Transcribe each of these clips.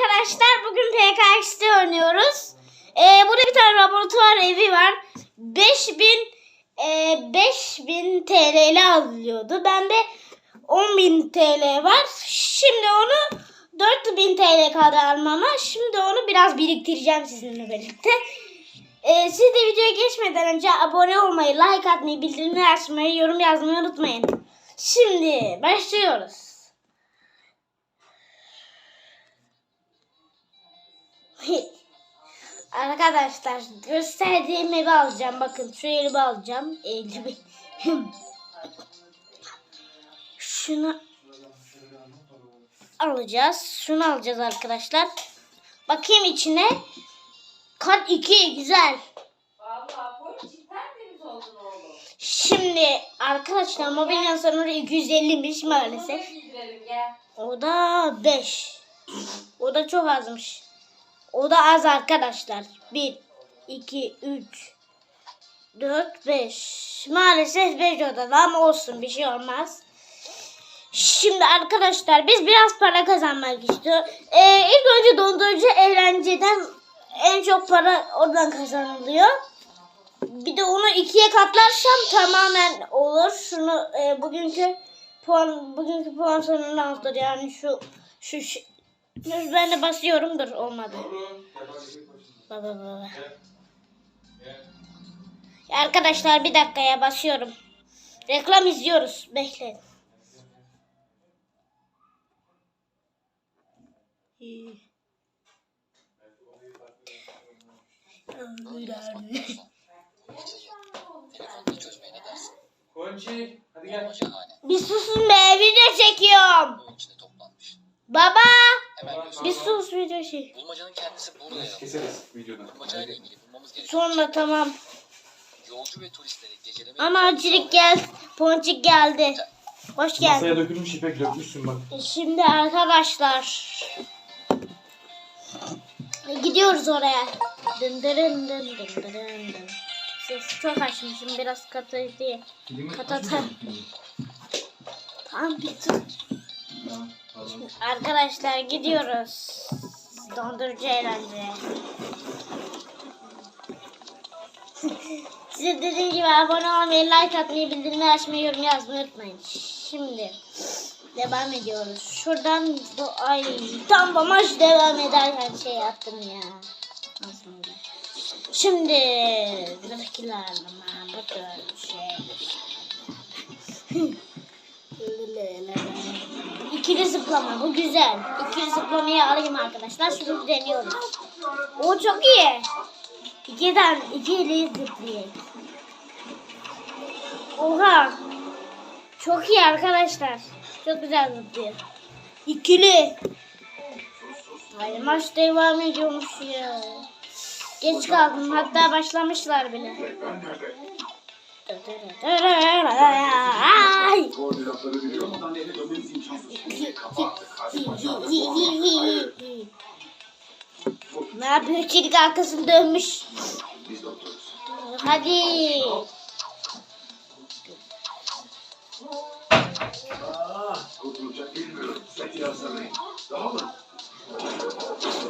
arkadaşlar. Bugün PKX'de oynuyoruz. Ee, burada bir tane laboratuvar evi var. 5000 e, 5000 TL ile alıyordu. Bende 10.000 TL var. Şimdi onu 4000 TL kadar almama. Şimdi onu biraz biriktireceğim sizinle birlikte. Ee, siz de videoya geçmeden önce abone olmayı, like atmayı, bildirimleri açmayı, yorum yazmayı unutmayın. Şimdi başlıyoruz. Arkadaşlar gösterdiğim evi alacağım. Bakın şu evi alacağım. Elimi. Şunu alacağız. Şunu alacağız arkadaşlar. Bakayım içine. Kat 2 güzel. Şimdi arkadaşlar mobilya sanırım 250'miş maalesef. O da 5. O da çok azmış. O da az arkadaşlar. 1, 2, 3, 4, 5. Maalesef 5 odada ama olsun bir şey olmaz. Şimdi arkadaşlar biz biraz para kazanmak istiyoruz. Ee, ilk önce dondurucu eğlenceden en çok para oradan kazanılıyor. Bir de onu ikiye katlarsam tamamen olur. Şunu e, bugünkü puan bugünkü puan sonunu aldır yani şu şu- Dur, ben de basıyorum dur olmadı. Baba baba. Ya arkadaşlar bir dakikaya basıyorum. Reklam izliyoruz. Bekleyin. İyi. Konçi hadi gel. Bir susun be video çekiyorum. Baba Hemen bir sus video çek. Bulmacanın kendisi burada yer alıyor. keseriz videoda. Bulmacayla ilgili bulmamız gereken Sonra tamam. yolcu ve turistleri geceleme Ama Acilik gel. Ponçik geldi. Hoş geldin. Masaya dökülmüş ipek dökmüşsün bak. Şimdi arkadaşlar gidiyoruz oraya. Dın dırın dın dın dırın dın. Ses çok açmışım biraz katı diye. Katata. Tamam bitti. Arkadaşlar gidiyoruz. Dondurucu eğlence. Size dediğim gibi abone olmayı, like atmayı, bildirimleri açmayı, yorum yazmayı unutmayın. Şimdi devam ediyoruz. Şuradan bu ay tam bamaç devam ederken şey yaptım ya. Oldu? Şimdi zırhkilerle bu tür şey. İkili zıplama bu güzel. İkili zıplamayı alayım arkadaşlar. Şimdi deniyoruz. O çok iyi. İki tane ikili zıplayayım. Oha. Çok iyi arkadaşlar. Çok güzel zıplıyor. İkili. Hayır maç devam ediyormuş ya. Geç kaldım. Hatta başlamışlar bile. Ne yapıyor? Çelik arkasını dönmüş. Hadi.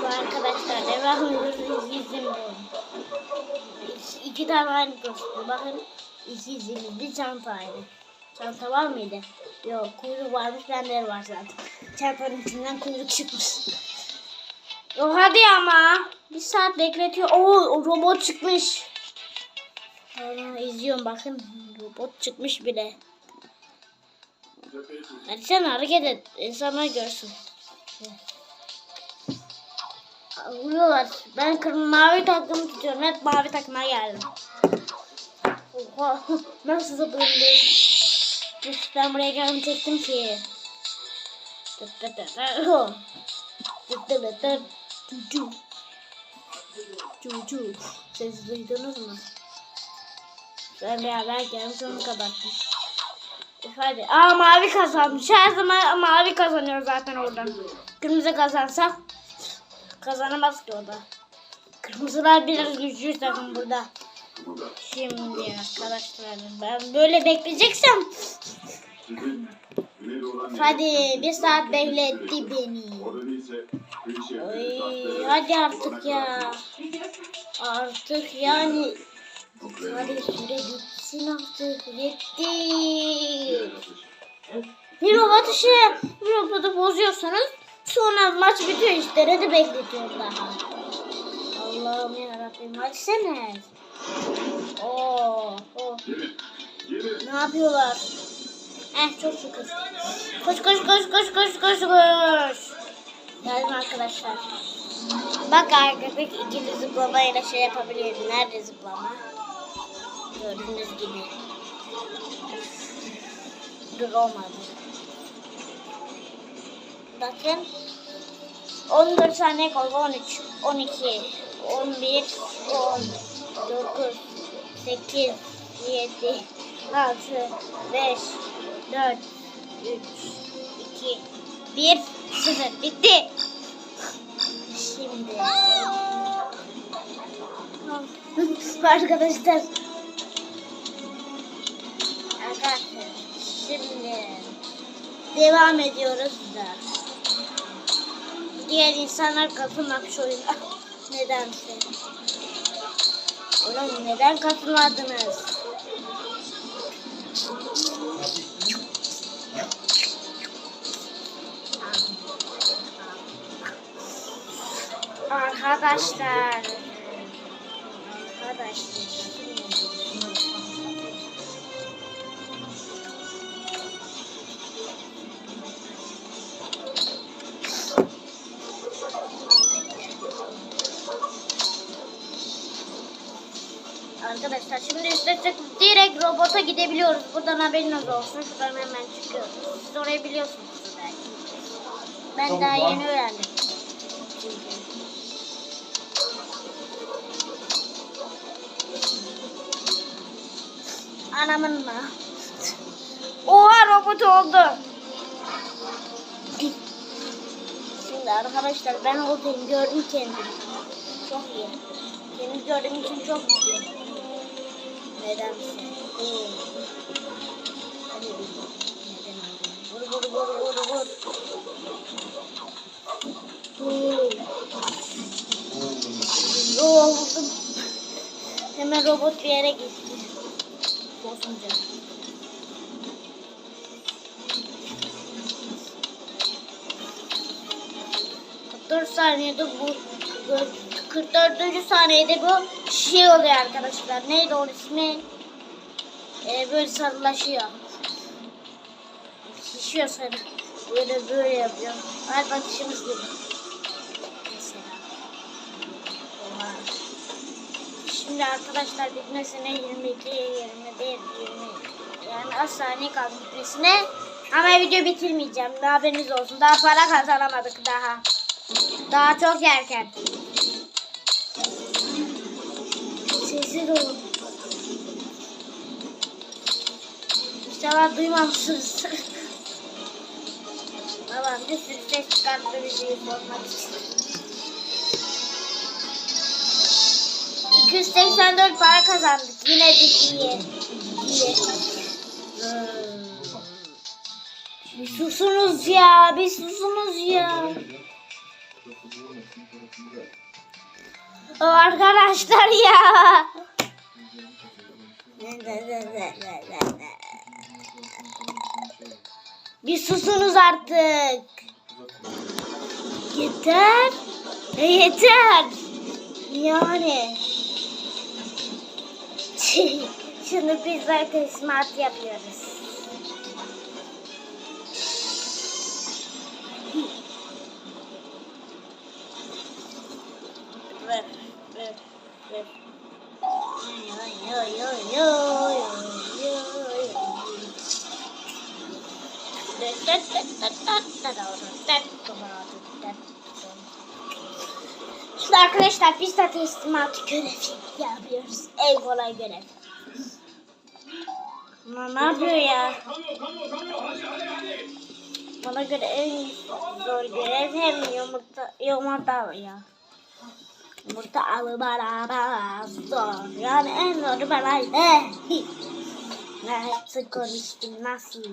Bu arkadaşlar devam ediyoruz. İzin İki tane aynı kostüm. Bakın iki izimiz. Bir çanta var mıydı? Yok kuyruk varmış. Bende var zaten. Çantanın içinden kuyruk çıkmış. O hadi ama. Bir saat bekletiyor. Oo robot çıkmış. Aa, izliyorum bakın. Robot çıkmış bile. Hadi sen hareket et. İnsanlar görsün. Vuruyorlar. Ben kırmızı mavi takımı tutuyorum. Hep mavi takıma geldim. Oha. Nasıl zıpladım Üf, Ben buraya gelmeyecektim ki. Cucu. Cucu. Siz duydunuz mu? Ben beraber gelmiş onu kapattım. Hadi. Aa mavi kazanmış. Her zaman mavi kazanıyor zaten oradan. Kırmızı kazansa kazanamaz ki o da. Kırmızılar biraz güçlü takım burada. Şimdi arkadaşlar ben böyle bekleyeceksem Hadi bir saat bekletti beni. Oy, hadi artık ya. Artık yani. Hadi süre bitsin artık. Bitti. Bir robot işi, bir robotu bozuyorsanız sonra maç bitiyor işte. Hadi bekletiyor daha. Allah'ım yarabbim. Hadi sene. Oo, oo. Ne yapıyorlar? Eh çok şükür. Koş koş koş koş koş koş koş. Geldim arkadaşlar. Bak arkadaşlar ikili zıplamayla şey yapabiliyorum. Nerede zıplama? Gördüğünüz gibi. Dur olmadı. Bakın. 14 saniye kaldı. 13, 12, 11, 10, 9, 8, 7, 6, 5, 4, 3, 2, 1, 0. Bitti. Şimdi. Arkadaşlar. Arkadaşlar. Şimdi. Devam ediyoruz da. Diğer insanlar katılmamış oyuna. Nedense. Oğlum neden katılmadınız? Arkadaşlar. Arkadaşlar. Arkadaşlar şimdi çıkıp direkt robota gidebiliyoruz. Buradan haberiniz olsun. Şuradan hemen çıkıyoruz. Siz orayı biliyorsunuz belki. Ben Çok daha yeni öğrendim. Anamın mı? Oha robot oldu. Şimdi arkadaşlar ben oradayım gördüm kendimi. Çok iyi. Kendimi gördüğüm için çok mutluyum. Nedense. Oo. Hadi bir Neden aldın? Vur vur vur vur vur. Oo. Hemen robot bir yere gitti. Bozunca. Dört saniyede bu, bu 44. saniyede bu şey oluyor arkadaşlar. Neydi onun ismi? Ee, böyle sarılaşıyor. Şişiyor sarı. Böyle böyle yapıyor. Ay bakışımız gibi. Mesela. Oha. Şimdi arkadaşlar bitmesine 22, 21, 20 yani az saniye kaldı bitmesine. Ama video bitirmeyeceğim. Haberiniz olsun. Daha para kazanamadık daha. Daha çok erken. Sessiz olun. İnşallah duymamışsınız. Babam bir sürü ses çıkarttı bizi sormak için. 284 para kazandık. Yine de iyi. İyi. Bir susunuz ya. Bir susunuz ya. Arkadaşlar ya. Bir susunuz artık. Yeter. E yeter. Yani. Şimdi pizza teslimat yapıyoruz. Ver, Şimdi arkadaşlar pizza teslimatı görevi yapıyoruz. En kolay görev. Ama ne yapıyor ya? Bana göre en zor görev hem yumurta, yumurta ya. Yumurta alıp bana zor. Yani en zoru bana ne? Nasıl konuştum nasıl?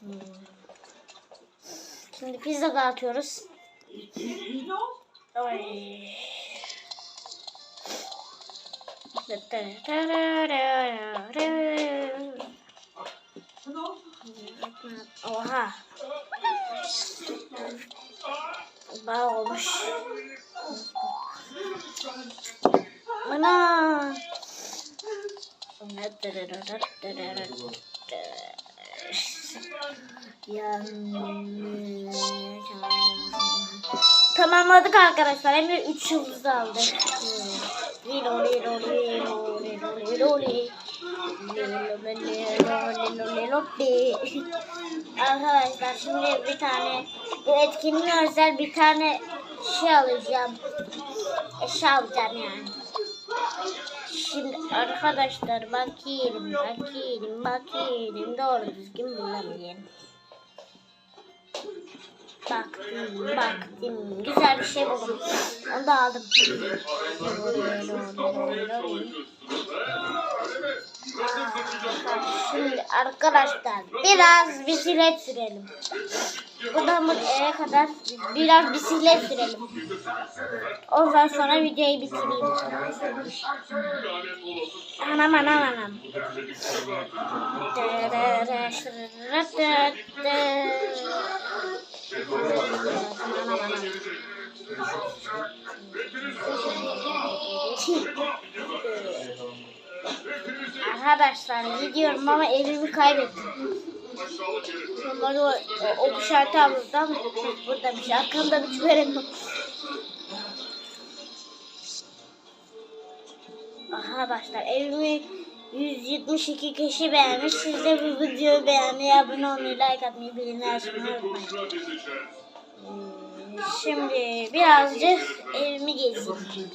Hmm. Şimdi pizza dağıtıyoruz. Oha. Bayağı olmuş. Ana. Tamamladık arkadaşlar. Hem de 3 yıldız aldık. Lilo lilo lilo lilo lilo Arkadaşlar şimdi bir tane bu etkinliğe özel bir tane şey alacağım. Eşya alacağım yani. Şimdi arkadaşlar bakayım, bakayım, bakayım. Doğru düzgün bulamıyorum. Baktım, baktım. Güzel bir şey buldum. Onu da aldım. Şimdi arkadaşlar biraz bisiklet sürelim. Buradan buraya kadar biraz bisiklet sürelim. Ondan sonra videoyu bitireyim. Anam anam anam. Anam anam. Arkadaşlar gidiyorum ama evimi kaybettim. Normalde o, o, o işareti alırdı ama burada bir şey. Arkamda bir şüphem yok. Arkadaşlar evimi 172 kişi beğenmiş. Siz de bu videoyu beğenmeyi, abone olmayı, like atmayı, bildirimleri açmayı unutmayın. Şimdi birazcık evimi gezeyim.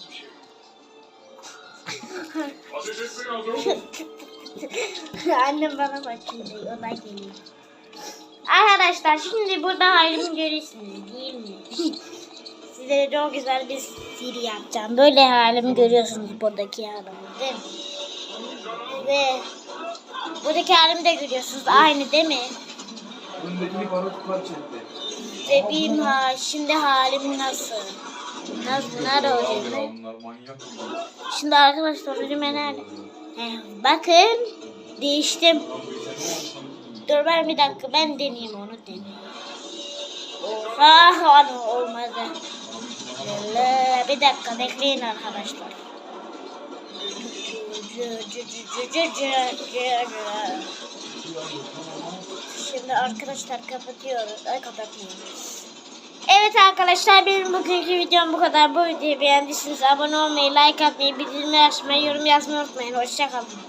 Annem bana bakıyor. O da geliyor. Arkadaşlar şimdi burada halimi görüyorsunuz değil mi? Size çok güzel bir siri yapacağım. Böyle halimi görüyorsunuz buradaki halimi değil mi? Ve buradaki halimi de görüyorsunuz. Aynı değil mi? Öndekini bana tutar çekti. Bebeğim ha şimdi halim nasıl? Nasıl? Nerede manyak. Şimdi arkadaşlar cümle nerede? Bakın değiştim. Dur ben bir dakika ben deneyeyim onu deneyeyim. Oha hani olmadı. Bir dakika bekleyin arkadaşlar. Şimdi arkadaşlar kapatıyoruz. Ay kapatmıyoruz. Evet arkadaşlar benim bugünkü videom bu kadar. Bu videoyu beğendiyseniz abone olmayı, like atmayı, bildirimleri açmayı, yorum yazmayı unutmayın. Hoşçakalın.